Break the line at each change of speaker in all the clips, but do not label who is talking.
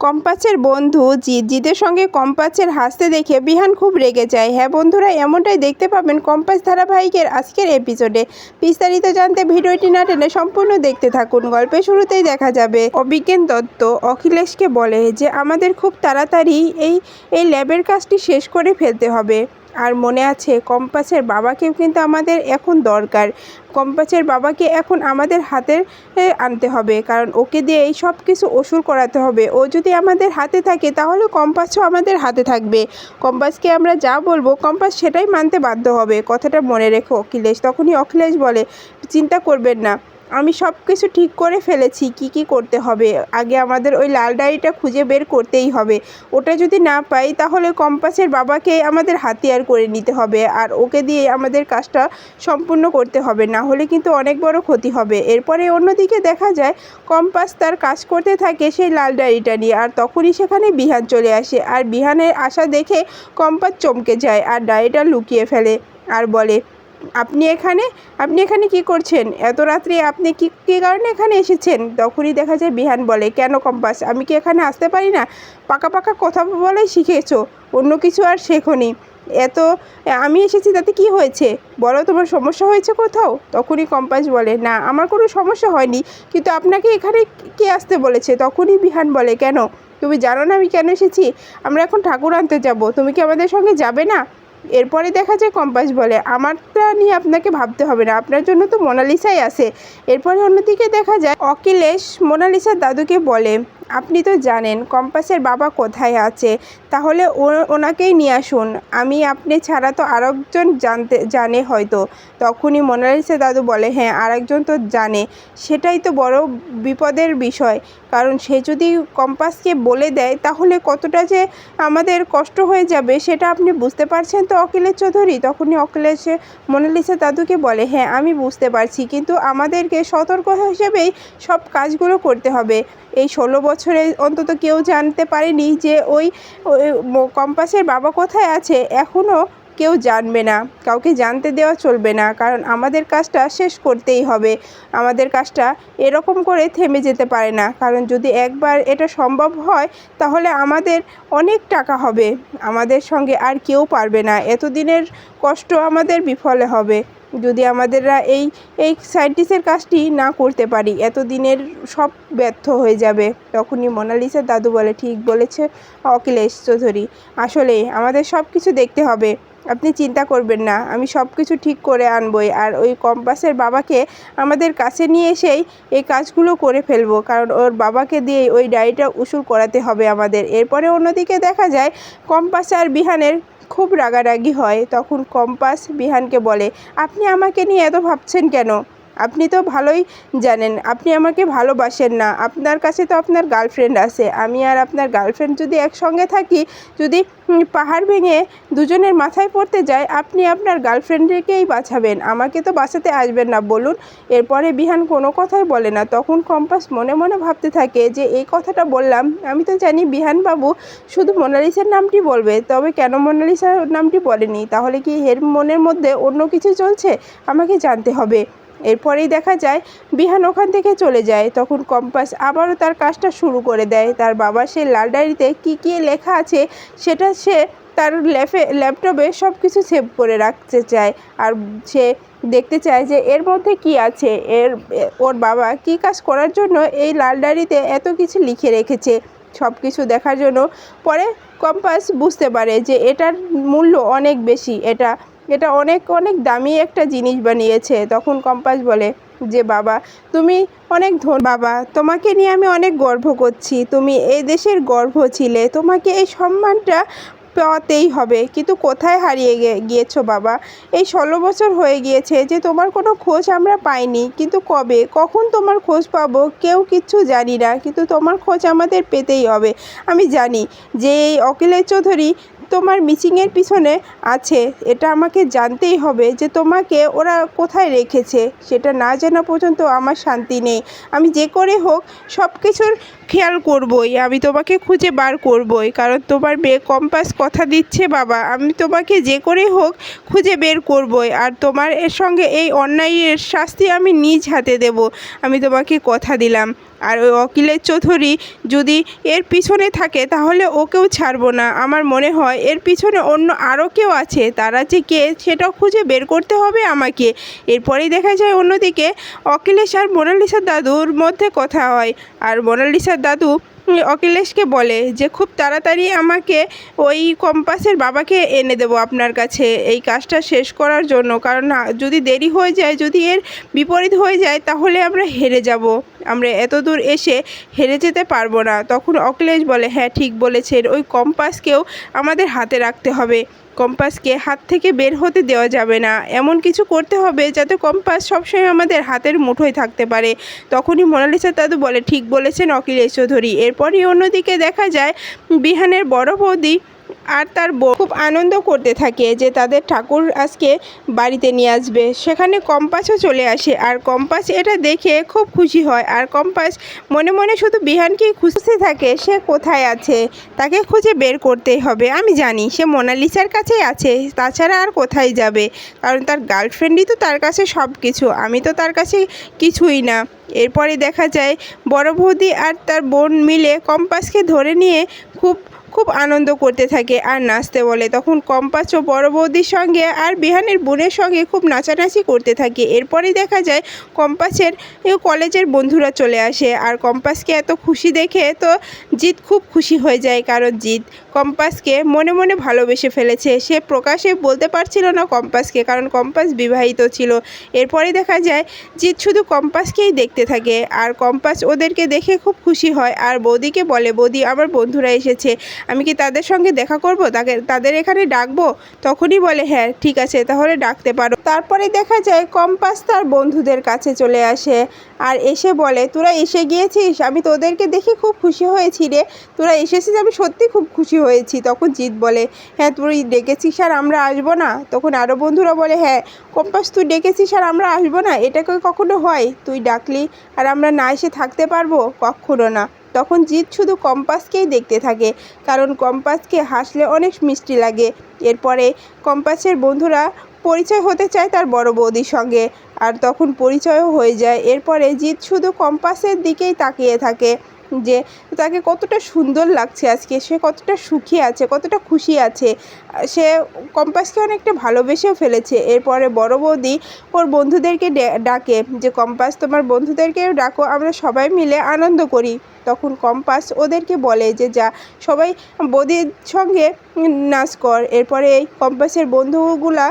কম্পাসের বন্ধু জিৎ জিতের সঙ্গে কম্পাসের হাসতে দেখে বিহান খুব রেগে যায়। হ্যাঁ বন্ধুরা, এমনটাই দেখতে পাবেন কম্পাস ধারাবাহিকের আজকের এপিসোডে বিস্তারিত জানতে ভিডিওটি না টেনে সম্পূর্ণ দেখতে থাকুন। গল্পের শুরুতেই দেখা যাবে অভিজ্ঞান দত্ত অখিলেশকে বলে যে, আমাদের খুব তাড়াতাড়ি এই এই ল্যাবের কাজটি শেষ করে ফেলতে হবে। আর মনে আছে, কম্পাসের বাবাকেও কিন্তু আমাদের এখন দরকার। কম্পাসের বাবাকে এখন আমাদের হাতে আনতে হবে। কারণ ওকে দিয়ে এই সব কিছু ওসুল করাতে হবে। ও যদি আমাদের হাতে থাকে, তাহলে কম্পাসও আমাদের হাতে থাকবে। কম্পাসকে আমরা যা বলব, কম্পাস সেটাই মানতে বাধ্য হবে। কথাটা মনে রেখো, অখিলেশ। তখনই অখিলেশ বলে, চিন্তা করবেন না। আমি সব কিছু ঠিক করে ফেলেছি, কি কি করতে হবে? আগে আমাদের ওই লাল ডায়েরিটা খুঁজে বের করতেই হবে। ওটা যদি না পাই, তাহলে কম্পাসের বাবাকে আমাদের হাতিয়ার করে নিতে হবে আর ওকে দিয়ে আমাদের কাজটা সম্পূর্ণ করতে হবে। না হলে কিন্তু অনেক বড় ক্ষতি হবে। এরপরে অন্যদিকে দেখা যায়, কম্পাস তার কাজ করতে থাকে সেই লাল ডায়েরিটা নিয়ে আর তখনই সেখানে বিহান চলে আসে আর বিহানের আশা দেখে কম্পাস চমকে যায় আর ডায়েরিটা লুকিয়ে ফেলে আর বলে আপনি এখানে আপনি এখানে কি করছেন? এত রাত্রে আপনি কি, কী কারণে এখানে এসেছেন? তখনই দেখা যায় বিহান বলে, কেন কম্পাস? আমি কি এখানে আসতে পারি না? পাকা পাকা কথা বলাই শিখেছো। অন্য কিছু আর শেখোনি। এত, আমি এসেছি, তাতে কি হয়েছে? বলো, তোমার সমস্যা হয়েছে কোথাও? তখনই কম্পাস বলে, না, আমার কোনো সমস্যা হয়নি। কিন্তু আপনাকে এখানে কে আসতে বলেছে? তখনই বিহান বলে, কেন? তুমি জানো না আমি কেন এসেছি? আমরা এখন ঠাকুর আনতে যাব। তুমি কি আমাদের সঙ্গে যাবে না? এরপরে দেখা যায় কম্পাস বলে, আমারটা নিয়ে আপনাকে ভাবতে হবে না, আপনার জন্য তো মোনালিসাই আসে এরপরে অন্যদিকে দেখা যায় অখিলেশ মোনালিসার দাদুকে বলে আপনি তো জানেন কম্পাসের বাবা কোথায় আছে, তাহলে ও- ওনাকেই নিয়ে আসুন। আমি আপনি ছাড়া তো আরেকজন জানতে, জানে হয়তো। তখনই মোনালিসা দাদু বলে হ্যাঁ আরেকজন তো জানে। সেটাই তো বড় বিপদের বিষয়। কারণ সে যদি কম্পাসকে বলে দেয়, তাহলে কতটা যে আমাদের কষ্ট হয়ে যাবে, সেটা আপনি বুঝতে পারছেন তো অখিলেশ চৌধুরী? তখনই অখিলেশ মোনালিসা দাদুকে বলে হ্যাঁ আমি বুঝতে পারছি। কিন্তু আমাদেরকে সতর্ক হিসেবেই সব কাজগুলো করতে হবে। এই ষোলো বছরে অন্তত কেউ জানতে পারেনি যে ওই কম্পাসের বাবা কোথায় আছে এখনও কেউ জানবে না। কাউকে জানতে দেওয়া চলবে না, কারণ আমাদের কাজটা শেষ করতেই হবে। আমাদের কাজটা এরকম করে থেমে যেতে পারে না, কারণ যদি একবার এটা সম্ভব হয়, তাহলে আমাদের অনেক টাকা হবে। আমাদের সঙ্গে আর কেউ পারবে না। এতদিনের কষ্ট আমাদের বিফলে হবে। যদি আমাদেররা এই এই সায়েন্টিস্টের কাজটি না করতে পারি, এতদিনের সব ব্যর্থ হয়ে যাবে। তখনই মোনালিসার দাদু বলে, ঠিক বলেছে অখিলেশ চৌধুরী, আসলে আমাদের সব কিছু দেখতে হবে। আপনি চিন্তা করবেন না, আমি সব কিছু ঠিক করে আনবই। আর ওই কম্পাসের বাবাকে আমাদের কাছে নিয়ে এসেই এই কাজগুলো করে ফেলব, কারণ ওর বাবাকে দিয়ে ওই ডায়েরিটা উসুল করাতে হবে আমাদের। এরপরে অন্যদিকে দেখা যায়, কম্পাস আর বিহানের খুব রাগারাগি হয় তখন কম্পাস বিহানকে বলে আপনি আমাকে নিয়ে এত ভাবছেন কেন? আপনি তো ভালোই জানেন, আপনি আমাকে ভালোবাসেন না। আপনার কাছে তো আপনার গার্লফ্রেন্ড আছে। আমি আর আপনার গার্লফ্রেন্ড যদি একসঙ্গে থাকি, যদি পাহাড় ভেঙে দুজনের মাথায় পড়তে যায় আপনি আপনার গার্লফ্রেন্ডকেই বাঁচাবেন। আমাকে তো বাঁচাতে আসবেন না, বলুন। এরপরে বিহান কোনো কথাই বলে না। তখন কম্পাস মনে মনে ভাবতে থাকে যে, এই কথাটা বললাম, আমি তো জানি বিহান বাবু শুধু মোনালিসার নামটি বলবে, তবে কেন মোনালিসার নামটি বলেনি? তাহলে কি এর মনের মধ্যে অন্য কিছু চলছে? আমাকে জানতে হবে। এরপরেই দেখা যায়, বিহান ওখান থেকে চলে যায়। তখন কম্পাস আবারও তার কাজটা শুরু করে দেয়। তার বাবার সেই লাল ডায়েরিতে কী কী লেখা আছে, সেটা সে তার ল্যাপে ল্যাপটপে সব কিছু সেভ করে রাখতে চায়। আর সে দেখতে চায় যে, এর মধ্যে কি আছে? এর, ওর বাবা কী কাজ করার জন্য এই লাল ডায়েরিতে এত কিছু লিখে রেখেছে? সব কিছু দেখার জন্য। পরে কম্পাস বুঝতে পারে যে, এটার মূল্য অনেক বেশি। এটা এটা অনেক অনেক দামি একটা জিনিস বানিয়েছে। তখন কম্পাস বলে যে, বাবা, তুমি অনেক ধন বাবা, তোমাকে নিয়ে আমি অনেক গর্ব করছি। তুমি এই দেশের গর্ব ছিলে। তোমাকে এই সম্মানটা পাওয়াতেই হবে। কিন্তু কোথায় হারিয়ে গিয়েছো, বাবা? এই ষোলো বছর হয়ে গিয়েছে যে, তোমার কোনো খোঁজ আমরা পাইনি। কিন্তু কবে? কখন তোমার খোঁজ পাবো? কেউ কিচ্ছু জানি না। কিন্তু তোমার খোঁজ আমাদের পেতেই হবে। আমি জানি যে, এই অখিলেশ চৌধুরী তোমার মিচিংয়ের পিছনে আছে, এটা আমাকে জানতেই হবে যে তোমাকে ওরা কোথায় রেখেছে। সেটা না জানা পর্যন্ত আমার শান্তি নেই। আমি যে করে হোক সব কিছুর খেয়াল করবই, আমি তোমাকে খুঁজে বার করবই, কারণ তোমার মেয়ে কম্পাস কথা দিচ্ছে বাবা, আমি তোমাকে যে করে হোক খুঁজে বের করবই, আর তোমার এর সঙ্গে এই অন্যায়ের শাস্তি আমি নিজ হাতে দেব, আমি তোমাকে কথা দিলাম। আর ওই অকিলের চৌধুরী যদি এর পিছনে থাকে, তাহলে ওকেও ছাড়ব না। আমার মনে হয় এর পিছনে অন্য আরও কেউ আছে, তারা যে কে সেটাও খুঁজে বের করতে হবে আমাকে। এরপরেই দেখা যায় অন্যদিকে অখিলেশ আর মোনালিসার দাদুর মধ্যে কথা হয়, আর মোনালিসার দাদু অখিলেশকে বলে যে, খুব তাড়াতাড়ি আমাকে ওই কম্পাসের বাবাকে এনে দেবো আপনার কাছে। এই কাজটা শেষ করার জন্য। কারণ যদি দেরি হয়ে যায়, যদি এর বিপরীত হয়ে যায়, তাহলে আমরা হেরে যাব। আমরা এত দূর এসে হেরে যেতে পারব না। তখন অখিলেশ বলে হ্যাঁ ঠিক বলেছেন। ওই কম্পাসকেও আমাদের হাতে রাখতে হবে। কম্পাসকে হাত থেকে বের হতে দেওয়া যাবে না। এমন কিছু করতে হবে যাতে কম্পাস সবসময় আমাদের হাতের মুঠোয় থাকতে পারে। তখনই মোনালিসা দাদু বলে, ঠিক বলেছেন অখিলেশ চৌধুরী। এরপরই অন্যদিকে দেখা যায়, বিহানের বড় বৌদি আর তার বউ খুব আনন্দ করতে থাকে যে তাদের ঠাকুর আজকে বাড়িতে নিয়ে আসবে। সেখানে কম্পাসও চলে আসে আর কম্পাস এটা দেখে খুব খুশি হয় আর কম্পাস মনে মনে শুধু বিহানকেই খুঁজতে থাকে সে কোথায় আছে, তাকে খুঁজে বের করতেই হবে। আমি জানি সে মোনালিসার কাছেই আছে, তাছাড়া আর কোথায় যাবে? কারণ তার গার্লফ্রেন্ডই তো তার কাছে সব কিছু আমি তো তার কাছে কিছুই না। এরপরে দেখা যায় বড় বৌদি আর তার বোন মিলে কম্পাসকে ধরে নিয়ে খুব খুব আনন্দ করতে থাকে আর নাচতে বলে। তখন কম্পাস ও বড় বৌদির সঙ্গে আর বিহানের বোনের সঙ্গে খুব নাচানাচি করতে থাকে। এরপরে দেখা যায় কম্পাসের কলেজের বন্ধুরা চলে আসে। আর কম্পাসকে এত খুশি দেখে তো জিৎ খুব খুশি হয়ে যায় কারণ জিৎ কম্পাসকে মনে মনে ভালোবেসে ফেলেছে। সে প্রকাশে বলতে পারছিল না কম্পাসকে, কারণ কম্পাস বিবাহিত ছিল। এরপরে দেখা যায় জিৎ শুধু কম্পাসকেই দেখতে থাকে। আর কম্পাস ওদেরকে দেখে খুব খুশি হয়। আর বৌদিকে বলে, বৌদি, আমার বন্ধুরা এসেছে। আমি কি তাদের সঙ্গে দেখা করব? তাকে, তাদের এখানে ডাকবো? তখনই বলে হ্যাঁ ঠিক আছে, তাহলে ডাকতে পারো। তারপরে দেখা যায় কম্পাস তার বন্ধুদের কাছে চলে আসে আর এসে বলে, তোরা এসে গিয়েছিস? আমি তোদেরকে দেখে খুব খুশি হয়েছি রে। তোরা এসেছিস, আমি সত্যি খুব খুশি হয়েছি, তখন জিৎ বলে হ্যাঁ তুই ডেকেছিস আর আমরা আসব না? তখন আরও বন্ধুরা বলে হ্যাঁ কম্পাস, তুই ডেকেছিস আর আমরা আসব না? এটা কি কখনো হয়? তুই ডাকলি আর আমরা না এসে থাকতে পারব? কখনো না। তখন জিৎ শুধু কম্পাসকেই দেখতে থাকে, কারণ কম্পাসকে হাসলে অনেক মিষ্টি লাগে। এরপরে কম্পাসের বন্ধুরা পরিচয় হতে চায় তার বড় বৌদির সঙ্গে, আর তখন পরিচয়ও হয়ে যায়। এরপরে জিৎ শুধু কম্পাসের দিকেই তাকিয়ে থাকে। যে তাকে কতটা সুন্দর লাগছে আজকে, সে কতটা সুখী আছে, কতটা খুশি আছে, সে কম্পাসকে অনেকটা ভালোবেসেও ফেলেছে। এরপরে বড় বৌদি ওর বন্ধুদেরকে ডাকে যে, কম্পাস, তোমার বন্ধুদেরকেও ডাকো, আমরা সবাই মিলে আনন্দ করি। তখন কম্পাস ওদেরকে বলে যে, যা। সবাই বৌদির সঙ্গে নাচ কর এরপরে এই কম্পাসের বন্ধুগুলা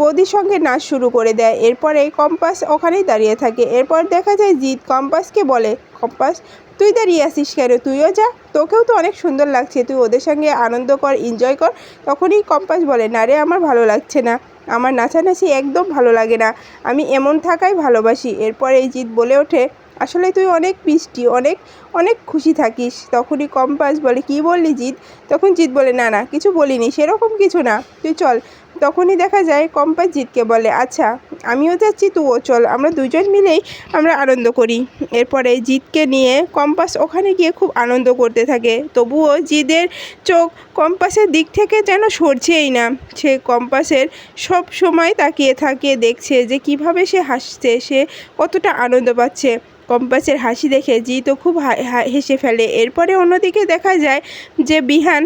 বৌদির সঙ্গে নাচ শুরু করে দেয়। এরপরে কম্পাস ওখানেই দাঁড়িয়ে থাকে। এরপর দেখা যায় জিৎ কম্পাসকে বলে, কম্পাস, তুই দাঁড়িয়ে আসিস কেন? তুইও যা। তোকেও তো অনেক সুন্দর লাগছে। তুই ওদের সঙ্গে আনন্দ কর এনজয় কর। তখনই কম্পাস বলে, না রে, আমার ভালো লাগছে না। আমার নাচানাচি একদম ভালো লাগে না। আমি এমন থাকাই ভালোবাসি। এরপর এই জিৎ বলে ওঠে আসলে তুই অনেক মিষ্টি, অনেক অনেক খুশি থাকিস। তখনই কম্পাস বলে, কি বললি জিৎ? তখন জিৎ বলে, না না, কিছু বলিনি, সেরকম কিছু না। তুই চল। তখনই দেখা যায় কম্পাস জিৎকে বলে আচ্ছা আমিও যাচ্ছি, তুইও চল। আমরা দুজন মিলেই আমরা আনন্দ করি। এরপরে জিৎকে নিয়ে কম্পাস ওখানে গিয়ে খুব আনন্দ করতে থাকে। তবুও জিদের চোখ কম্পাসের দিক থেকে যেন সরছেই না। সে কম্পাসের সব সময় তাকিয়ে থাকে, দেখছে যে কীভাবে সে হাসছে, সে কতটা আনন্দ পাচ্ছে। কম্পাসের হাসি দেখে জিতও খুব হেসে ফেলে। এরপরে অন্যদিকে দেখা যায় যে বিহান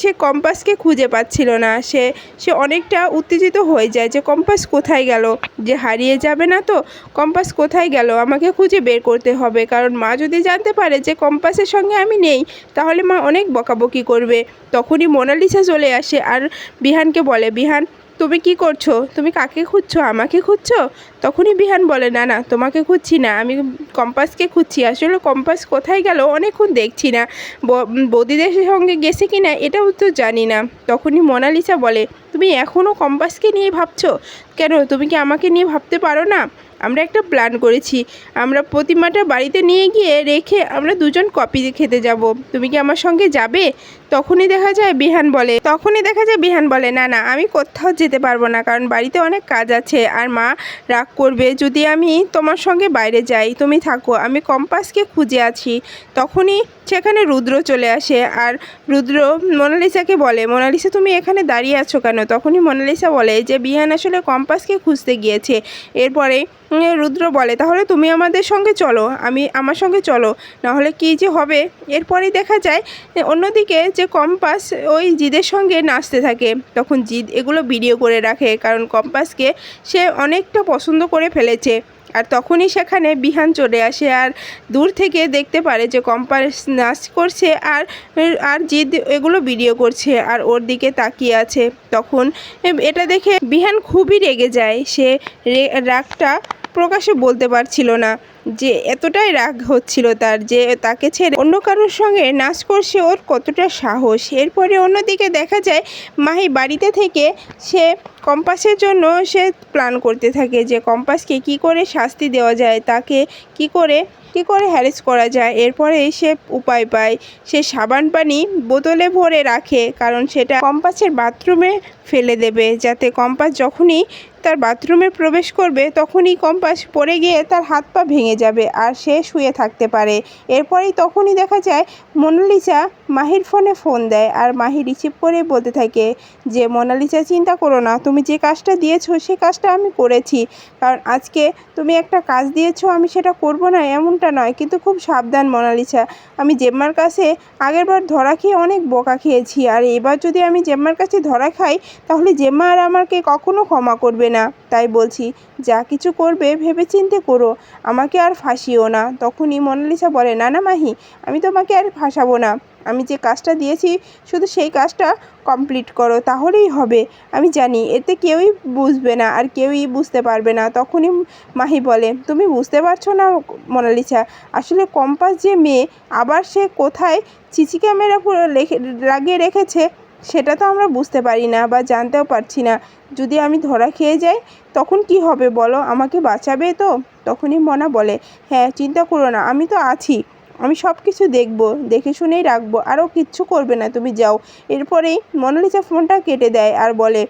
সে কম্পাসকে খুঁজে পাচ্ছিল না। সে সে অনেকটা উত্তেজিত হয়ে যায় যে কম্পাস কোথায় গেল? যে হারিয়ে যাবে না তো? কম্পাস কোথায় গেল? আমাকে খুঁজে বের করতে হবে। কারণ মা যদি জানতে পারে যে কম্পাসের সঙ্গে আমি নেই, তাহলে মা অনেক বকাবকি করবে। তখনই মোনালিসা চলে আসে আর বিহানকে বলে, বিহান তুমি কি করছ? তুমি কাকে খুঁজছো? আমাকে খুঁজছো? তখনই বিহান বলে, না না, তোমাকে খুঁজছি না। আমি কম্পাসকে খুঁজছি। আসলে কম্পাস কোথায় গেল অনেকক্ষণ দেখছি না। বৌদিদের সঙ্গে গেছে কি না এটাও তো জানি না। তখনই মোনালিসা বলে, তুমি এখনও কম্পাসকে নিয়ে ভাবছ? কেন? তুমি কি আমাকে নিয়ে ভাবতে পারো না? আমরা একটা প্ল্যান করেছি। আমরা প্রতিমাটা বাড়িতে নিয়ে গিয়ে রেখে আমরা দুজন কপি খেতে যাব। তুমি কি আমার সঙ্গে যাবে? তখনই দেখা যায় বিহান বলে। তখনই দেখা যায় বিহান বলে, না না, আমি কোথাও যেতে পারব না, কারণ বাড়িতে অনেক কাজ আছে। আর মা রাগ করবে, যদি আমি তোমার সঙ্গে বাইরে যাই, তুমি থাকো, আমি কম্পাসকে খুঁজে আছি। তখনই সেখানে রুদ্র চলে আসে। আর রুদ্র মোনালিসাকে বলে, মোনালিসা, তুমি এখানে দাঁড়িয়ে আছো কেন? তখনই মোনালিসা বলে যে, বিহান আসলে কম্পাসকে খুঁজতে গিয়েছে। এরপরে রুদ্র বলে, তাহলে তুমি আমাদের সঙ্গে চলো, আমি আমার সঙ্গে চলো। নাহলে কী যে হবে? এরপরেই দেখা যায় অন্যদিকে যে কম্পাস ওই জিদের সঙ্গে নাচতে থাকে। তখন জিদ এগুলো ভিডিও করে রাখে, কারণ কম্পাসকে সে অনেকটা পছন্দ করে ফেলেছে। আর তখনই সেখানে বিহান চলে আসে, আর দূর থেকে দেখতে পারে যে কম্পাস নাচ করছে, আর আর জিদ এগুলো ভিডিও করছে, আর ওর দিকে তাকিয়ে আছে। তখন এটা দেখে বিহান খুবই রেগে যায়। সে রাগটা প্রকাশে বলতে পারছিল না যে এতটাই রাগ হচ্ছিল তার যে তাকে ছেড়ে অন্য কারোর সঙ্গে নাচ করছে ওর কতটা সাহস। এরপরে অন্যদিকে দেখা যায়, মাহি বাড়িতে থেকে সে কম্পাসের জন্য সে প্ল্যান করতে থাকে যে কম্পাসকে কি করে শাস্তি দেওয়া যায়, তাকে কি করে কি করে হ্যারেস করা যায়। এরপরে সে উপায় পায়, সে সাবান পানি বোতলে ভরে রাখে, কারণ সেটা কম্পাসের বাথরুমে ফেলে দেবে, যাতে কম্পাস যখনই তার বাথরুমে প্রবেশ করবে, তখনই কম্পাস পড়ে গিয়ে তার হাত পা ভেঙে যাবে আর সে শুয়ে থাকতে পারে। এরপরেই তখনই দেখা যায়, মোনালিসা মাহির ফোনে ফোন দেয় আর মাহি রিসিভ করে বলতে থাকে যে, মোনালিসা, চিন্তা করো না, তুমি যে কাজটা দিয়েছ, সে কাজটা আমি করেছি। কারণ আজকে তুমি একটা কাজ দিয়েছ, আমি সেটা করব না, এমনটা নয়। কিন্তু খুব সাবধান, মোনালিসা। আমি জেম্মার কাছে আগেরবার ধরা খেয়ে অনেক বোকা খেয়েছি। আর এবার যদি আমি জেম্মার কাছে ধরা খাই, তাহলে জেম্মা আর আমাকে কখনো ক্ষমা করবে না। তাই বলছি, যা কিছু করবে ভেবেচিন্তে করো, আমাকে আর ফাঁসিও না। তখনই মোনালিসা বলে, না না, মাহি, আমি তোমাকে আর ফাঁসাবো না। আমি যে কাজটা দিয়েছি, শুধু সেই কাজটা কমপ্লিট করো, তাহলেই হবে। আমি জানি, এতে কেউই বুঝবে না আর কেউই বুঝতে পারবে না। তখনই মাহি বলে, তুমি বুঝতে পারছ না, মোনালিসা, আসলে কম্পাস যে মেয়ে, আবার সে কোথায় সিসি ক্যামেরা পুরো লাগিয়ে রেখেছে? সেটা তো আমরা বুঝতে পারি না বা জানতেও পারছি না। যদি আমি ধরা খেয়ে যাই, তখন কি হবে বলো? আমাকে বাঁচাবে তো? তখনই মনা বলে হ্যাঁ চিন্তা করো না, আমি তো আছি। আমি সব কিছু দেখব, দেখে শুনেই রাখব। আরও কিচ্ছু করবে না, তুমি যাও। এরপরেই মনালিসা ফোনটা কেটে দেয় আর বলে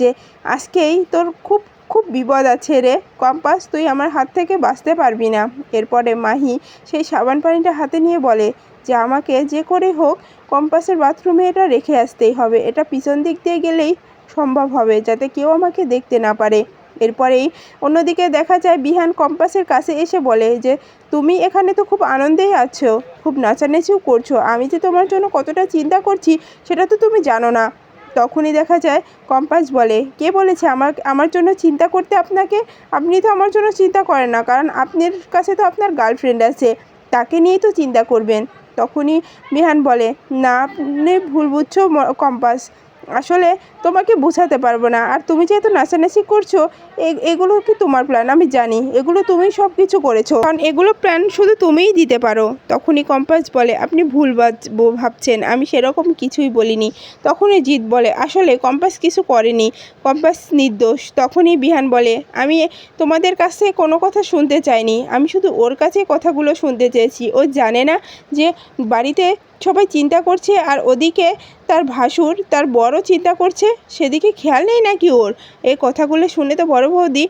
যে, আজকেই তোর খুব খুব বিপদ আছে রে। কম্পাস, তুই আমার হাত থেকে বাঁচতে পারবি না। এরপরে মাহি সেই সাবান পানিটা হাতে নিয়ে বলে, যে আমাকে যে করে হোক, কম্পাসের বাথরুমে এটা রেখে আসতেই হবে। এটা পিছন দিক দিয়ে গেলেই সম্ভব হবে, যাতে কেউ আমাকে দেখতে না পারে। এরপরেই অন্যদিকে দেখা যায় বিহান কম্পাসের কাছে এসে বলে যে, তুমি এখানে তো খুব আনন্দেই আছো, খুব নাচানাচিও করছ। আমি যে তোমার জন্য কতটা চিন্তা করছি, সেটা তো তুমি জানো না। তখনই দেখা যায়, কম্পাস বলে, কে বলেছে আমার আমার জন্য চিন্তা করতে আপনাকে? আপনি তো আমার জন্য চিন্তা করেন না, কারণ আপনার কাছে তো আপনার গার্লফ্রেন্ড আছে, তাকে নিয়েই তো চিন্তা করবেন। তখনই বিহান বলে, না, আপনি ভুল বুঝছ কম্পাস। আসলে তোমাকে বোঝাতে পারব না। আর তুমি যেহেতু নাচানাচি করছ এগুলো কি তোমার প্ল্যান আমি জানি। এগুলো তুমি সব কিছু করেছ। কারণ এগুলো প্ল্যান শুধু তুমিই দিতে পারো। তখনই কম্পাস বলে, আপনি ভুল ভাবছেন। আমি সেরকম কিছুই বলিনি। তখনই জিৎ বলে, আসলে কম্পাস কিছু করেনি। কম্পাস নির্দোষ। তখনই বিহান বলে, আমি তোমাদের কাছে কোনো কথা শুনতে চাইনি। আমি শুধু ওর কাছে কথাগুলো শুনতে চেয়েছি। ও জানে না যে বাড়িতে সবাই চিন্তা করছে আর ওদিকে তার ভাসুর, তার বড় চিন্তা করছে সেদিকে খেয়াল নেই নাকি ওর? এই কথাগুলো শুনে তো বড় বৌদি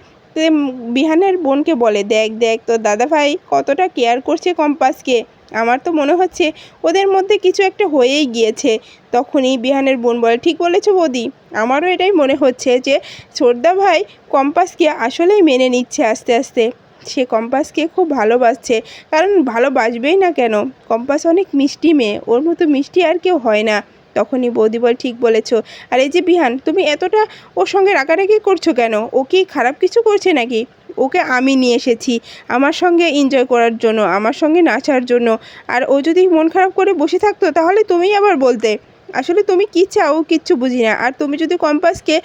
বিহানের বোনকে বলে, দেখ দেখ, তোর দাদাভাই কতটা কেয়ার করছে কম্পাসকে। আমার তো মনে হচ্ছে ওদের মধ্যে কিছু একটা হয়েই গিয়েছে। তখনই বিহানের বোন বলে, ঠিক বলেছ বৌদি। আমারও এটাই মনে হচ্ছে যে ছোটদা ভাই কম্পাসকে আসলেই মেনে নিচ্ছে আস্তে আস্তে। সে কম্পাসকে খুব ভালোবাসছে, কারণ ভালোবাসবেই না কেন? কম্পাস অনেক মিষ্টি মেয়ে, ওর মতো মিষ্টি আর কেউ হয় না। তখনই বৌদি বল, ঠিক বলেছ। আর এই যে বিহান, তুমি এতটা ওর সঙ্গে রাগারাগি করছ কেন? ও কি খারাপ কিছু করছে নাকি? ওকে আমি নিয়ে এসেছি, আমার সঙ্গে এনজয় করার জন্য, আমার সঙ্গে নাচার জন্য। আর ও যদি মন খারাপ করে বসে থাকতো, তাহলে তুমিই আবার বলতে। আসলে তুমি কী চাও কিচ্ছু বুঝি না। আর তুমি যদি কম্পাসকে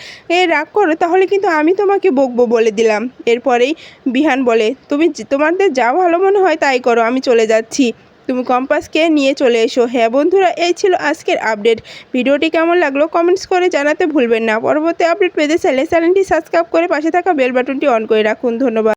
রাগ করো, তাহলে কিন্তু আমি তোমাকে বকবো বলে দিলাম। এরপরেই বিহান বলে, তুমি তোমাদের যা ভালো মনে হয় তাই করো, আমি চলে যাচ্ছি। তুমি কম্পাসকে নিয়ে চলে এসো। হ্যাঁ বন্ধুরা, এই ছিল আজকের আপডেট। ভিডিওটি কেমন লাগল কমেন্টস করে জানাতে ভুলবেন না। পরবর্তী আপডেট পেতে চাইলে চ্যানেলটি সাবস্ক্রাইব করে পাশে থাকা বেল বাটনটি অন করে রাখুন। ধন্যবাদ।